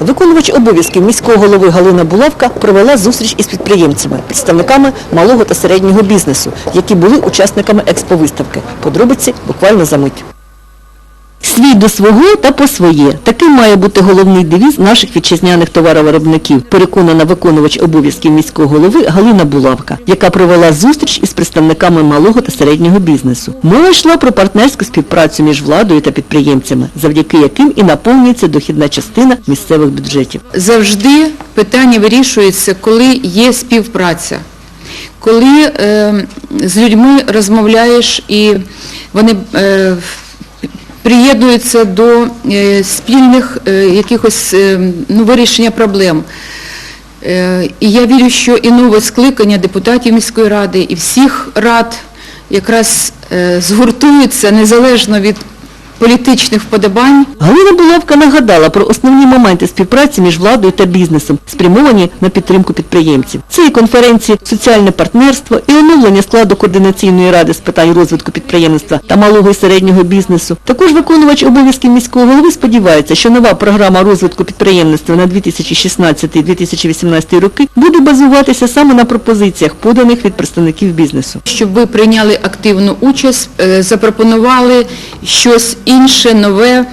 Виконувач обов'язків міського голови Галина Булавка провела зустріч із підприємцями, представниками малого та середнього бізнесу, які були учасниками експовиставки. Подробиці буквально за мить. Свій до свого та по своє. Таким має бути головний девіз наших вітчизняних товаровиробників, переконана виконувач обов'язків міського голови Галина Булавка, яка провела зустріч із представниками малого та середнього бізнесу. Мова йшла про партнерську співпрацю між владою та підприємцями, завдяки яким і наповнюється дохідна частина місцевих бюджетів. Завжди питання вирішується, коли є співпраця, коли е, з людьми розмовляєш і вони е, приєднуються до е, спільних е, якихось е, ну, вирішення проблем. І я вірю, що і нове скликання депутатів міської ради, і всіх рад якраз згуртуються незалежно від політичних вподобань Галина Булавка нагадала про основні моменти співпраці між владою та бізнесом, спрямовані на підтримку підприємців. Це і конференції «Соціальне партнерство», і оновлення складу Координаційної ради з питань розвитку підприємництва та малого і середнього бізнесу. Також виконувач обов'язків міського голови сподівається, що нова програма розвитку підприємництва на 2016-2018 роки буде базуватися саме на пропозиціях, поданих від представників бізнесу. щоб ви прийняли активну участь, е, запропонували щось інше, нове,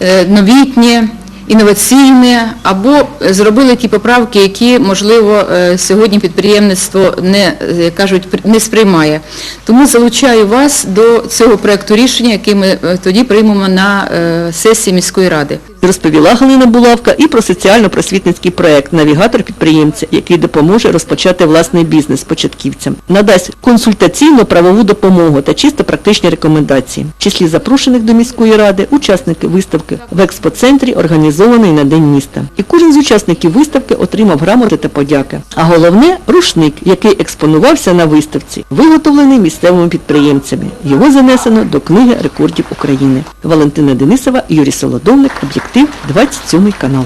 е, новітнє, інноваційне, або зробили ті поправки, які, можливо, е, сьогодні підприємництво не, е, кажуть, не сприймає. Тому залучаю вас до цього проекту рішення, який ми тоді приймемо на сесії міської ради. Розповіла Галина Булавка і про соціально-просвітницький проект «Навігатор підприємця», який допоможе розпочати власний бізнес початківцям. Надасть консультаційну правову допомогу та чисто практичні рекомендації. В числі запрошених до міської ради учасники виставки в експоцентрі, організований на День міста. І кожен з учасників виставки отримав грамоти та подяки. А головне – рушник, який експонувався на виставці, виготовлений місцевими підприємцями. Його занесено до Книги рекордів України. Валентина Денисова, Юрій Солодовник, об'єктив, 27 канал.